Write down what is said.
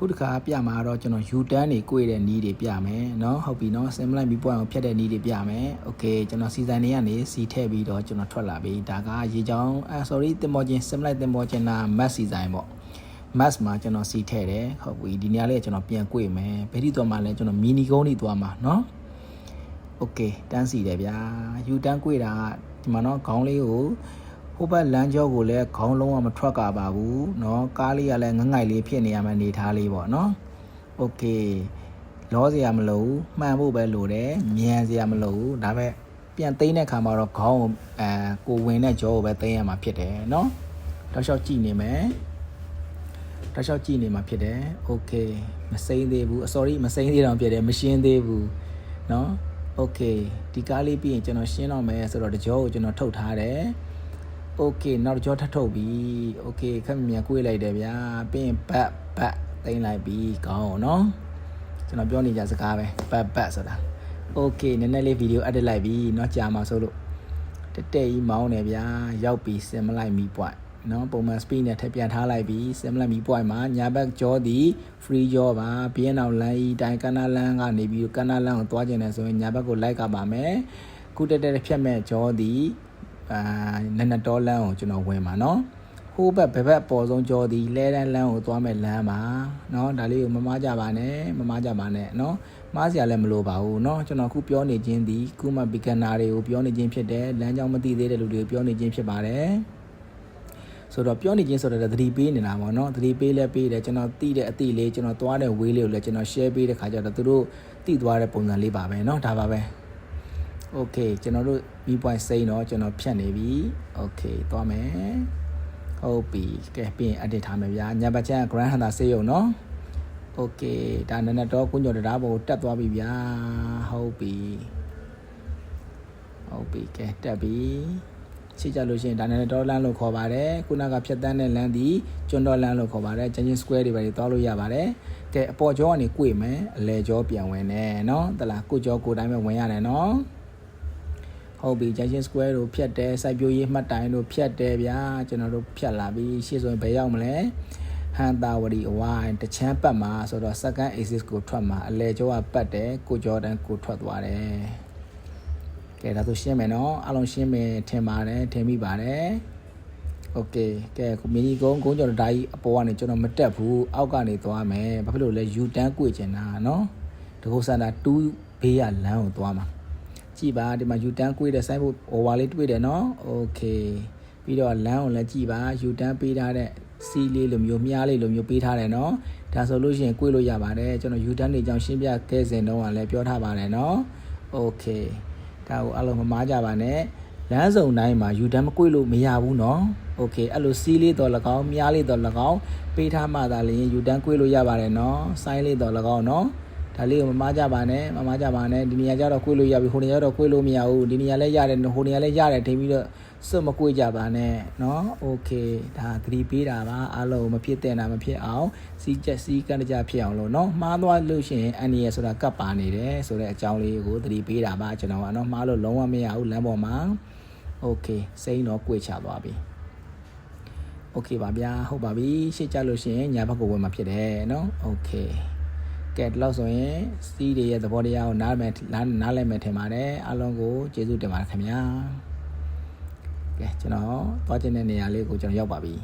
ခုတစ်ခါပြမှာတော့ကျွန်တော် U turn တွေကိုွေတဲ့နီးတွေပြမယ်เนาะဟုတ်ပြီเนาะ simulate view point ကိုဖြတ်တဲ့နီးတွေပြမယ် okay ကျွန်တော် season တွေကနေစီထည့်ပြီးတော့ကျွန်တော်ထွက်လာပြီဒါကရေချောင်းအဲ sorry တင်မောချင်း simulate တင်မောချင်းနာ mass season ပေါ့ mass မှာကျွန်တော်စီထည့်တယ်ဟုတ်ပြီဒီနေရာလေးကျွန်တော်ပြန်ကိုွေမယ်ဘယ်ထိသွားမှာလဲကျွန်တော် mini ကုန်းတွေသွားမှာเนาะ okay တန်းစီတယ်ဗျာ U turn ကိုွေတာကဒီမှာเนาะခေါင်းလေးကို ဟိုဘက်လမ်းကြောကိုလည်းခေါင်းလုံးဝမထွက်ကပါဘူးเนาะကားလေးကလည်းငငိုက်လေးဖြစ်နေရမယ့်အနေထားလေးပေါ့เนาะโอเคလောစရာမလိုဘူးမှန်ဖို့ပဲလိုတယ်မြန်စရာမလိုဘူးဒါပဲပြန်သိမ်းတဲ့ခါမှာတော့ခေါင်းကိုအဲကိုဝင်တဲ့ကြောကိုပဲသိမ်းရမှာဖြစ်တယ်เนาะတောက်လျှောက်ကြည့်နေမယ်တောက်လျှောက်ကြည့်နေမှာဖြစ်တယ်โอเคမစိမ့်သေးဘူး sorry မစိမ့်သေးတော့ဖြစ်တယ်မရှင်းသေးဘူးเนาะโอเคဒီကားလေးပြီးရင်ကျွန်တော်ရှင်းတော့မယ်ဆိုတော့တကြောကိုကျွန်တော်ထုတ်ထားတယ် โอเคနောက်တစ်ကြောထပ်ထုတ်ပြီโอเคခက်မြန်ကွေးလိုက်တယ်ဗျာပြီးရင်ဘတ်ဘတ်သိမ်းလိုက်ပြီကောင်းအောင်နော်ကျွန်တော်ပြောနေကြစကားပဲဘတ်ဘတ်ဆိုတာโอเคနည်းနည်းလေးဗီဒီယိုအပ်လိုက်ပြီเนาะကြာမှာဆိုလို့တက်တက်ကြီးမောင်းနေဗျာရောက်ပြီစင်မလိုက်မီပွိုင်နော်ပုံမှန် speed နဲ့ထပ်ပြန်ထားလိုက်ပြီး sim လက်မီ point မှာညာဘက်ကြောသည် free ကြောပါပြင်းအောင်လမ်းဤတိုင်းကနာလမ်းကနေပြီးကနာလမ်းကိုသွားကျင်တယ်ဆိုရင်ညာဘက်ကိုလိုက်ကပါမယ်ခုတက်တက်ဖြတ်မဲ့ကြောသည် အာနနတော်လမ်းကိုကျွန်တော်ဝင်ပါနော်ဟိုးဘက်ဘယ်ဘက်အပေါ်ဆုံးကြောသည်လဲတန်းလမ်းကိုသွားမဲ့လမ်းပါနော်ဒါလေးကိုမမားကြပါနဲ့မမားကြပါနဲ့နော်မားစရာလည်းမလိုပါဘူးเนาะကျွန်တော်ခုပြောနေခြင်းဒီခုမှ beginner တွေကိုပြောနေခြင်းဖြစ်တယ်လမ်းကြောင်းမသိသေးတဲ့လူတွေကိုပြောနေခြင်းဖြစ်ပါတယ်ဆိုတော့ပြောနေခြင်းဆိုတော့သတိပေးနေတာပေါ့နော်သတိပေးလဲပေးတယ်ကျွန်တော်သိတဲ့အသိလေးကျွန်တော်သွားတဲ့ဝေးလေးကိုလည်းကျွန်တော် share ပေးတဲ့ခါကျတော့သူတို့သိသွားတဲ့ပုံစံလေးပါပဲเนาะ ဒါပါပဲ okay ကျွန်တော်တို့ v point စိမ့်တော့ကျွန်တော်ဖြတ်နေပြီ okay သွားမယ်ဟုတ်ပြီကဲပြီးရင် edit ထားမယ်ဗျာညဘချမ်း grand hunter စေးရုံเนาะ okay ဒါနနတော့ကုညော်တရားပေါ်တက်သွားပြီဗျာဟုတ်ပြီဟုတ်ပြီကဲတက်ပြီရှိကြလို့ရှိရင်ဒါနဲ့ဒေါ်လန်လို့ခေါ်ပါတယ်ခုနကဖြတ်တန်းတဲ့လမ်းဒီကျွန်းဒေါ်လန်လို့ခေါ်ပါတယ်ဂျင်းချင်း square တွေပဲတောက်လို့ရပါတယ်ကဲအပေါ်ကျောကနေ꿰မယ်အလဲကျောပြန်ဝင်နေเนาะတလားကိုကျောကိုတိုင်းပဲဝင်ရတယ်เนาะ ဟုတ်ပြီဂျင်းချင်း square တို့ဖြတ်တယ်စိုက်ပျိုးရေးမှတ်တိုင်တို့ဖြတ်တယ်ဗျာကျွန်တော်တို့ဖြတ်လာပြီရှေ့ဆိုရင်ဘယ်ရောက်မလဲဟန်တာဝရီအဝိုင်းတချမ်းပတ်မှာဆိုတော့ second axis ကိုထွက်မှာအလဲကျောကပတ်တယ်ကိုကျောတန်းကိုထွက်သွားတယ်ကဲဒါဆိုရှင်းမယ်နော်အလုံးရှင်းမယ်ထင်ပါတယ်ထင်မိပါတယ်โอเคကဲမီနီကုန်းကုန်းကျော်ဓာကြီးအပေါ်ကနေကျွန်တော်မတက်ဘူးအောက်ကနေသွားမယ်ဘာဖြစ်လို့လဲ U တန်း꿰ကျင်တာနော်တကုတ်စန္ဒာ2ဘေးကလမ်းကိုသွားမှာ ကြည့်ပါဒီမှာ U turn ကိုွေးတဲ့ sign board over လေးတွေ့တယ်နော် okay ပြီးတော့ land ကိုလည်းကြည့်ပါ U turn ပေးထားတဲ့ C လေးလိုမျိုးမြားလေးလိုမျိုးပေးထားတယ်နော်ဒါဆိုလို့ရှိရင်ကိုွေးလို့ရပါတယ်ကျွန်တော် U turn တွေကြောင့်ရှင်းပြခဲ့စဉ်တုန်းကလည်းပြောထားပါတယ်နော် okay ဒါကိုအလုံးမမားကြပါနဲ့လမ်းစုံတိုင်းမှာ U turn မကွေ့လို့မရဘူးနော် okay အဲ့လို C လေးတော့၎င်းမြားလေးတော့၎င်းပေးထားမှသာလျှင် U turn ကွေ့လို့ရပါတယ်နော် sign လေးတော့၎င်းနော် ဒါလေးကိုမမားကြပါနဲ့မမားကြပါနဲ့ဒီနေရာကျတော့ကွေ့လို့ရပြီဟိုနေရာတော့ကွေ့လို့မရဘူးဒီနေရာလည်းရတယ်ဟိုနေရာလည်းရတယ်ထိပြီးတော့စွတ်မကွေ့ကြပါနဲ့เนาะโอเคဒါသတိပေးတာပါအားလုံးမဖြစ်တဲ့နာမဖြစ်အောင်စီးချက်စီးကန်တကြဖြစ်အောင်လို့เนาะမှားသွားလို့ရှိရင်အန်ဒီရဆိုတာကပ်ပါနေတယ်ဆိုတဲ့အကြောင်းလေးကိုသတိပေးတာပါကျွန်တော်ကเนาะမှားလို့လုံးဝမရဘူးလမ်းပေါ်မှာโอเคစိမ့်တော့ကွေ့ချသွားပြီโอเคပါဗျာဟုတ်ပါပြီရှေ့ကြလို့ရှိရင်ညာဘက်ကိုဝင်มาဖြစ်တယ်เนาะโอเค ကဲဒီလောက်ဆိုရင်စီးတွေရဲ့သဘောတရားကိုနားမယ်နားလည်မယ်ထင်ပါတယ်အားလုံးကိုကျေးဇူးတင်ပါတယ်ခင်ဗျာကဲကျွန်တော်သွားခြင်းတဲ့နေရာလေးကိုကျွန်တော်ရောက်ပါပြီ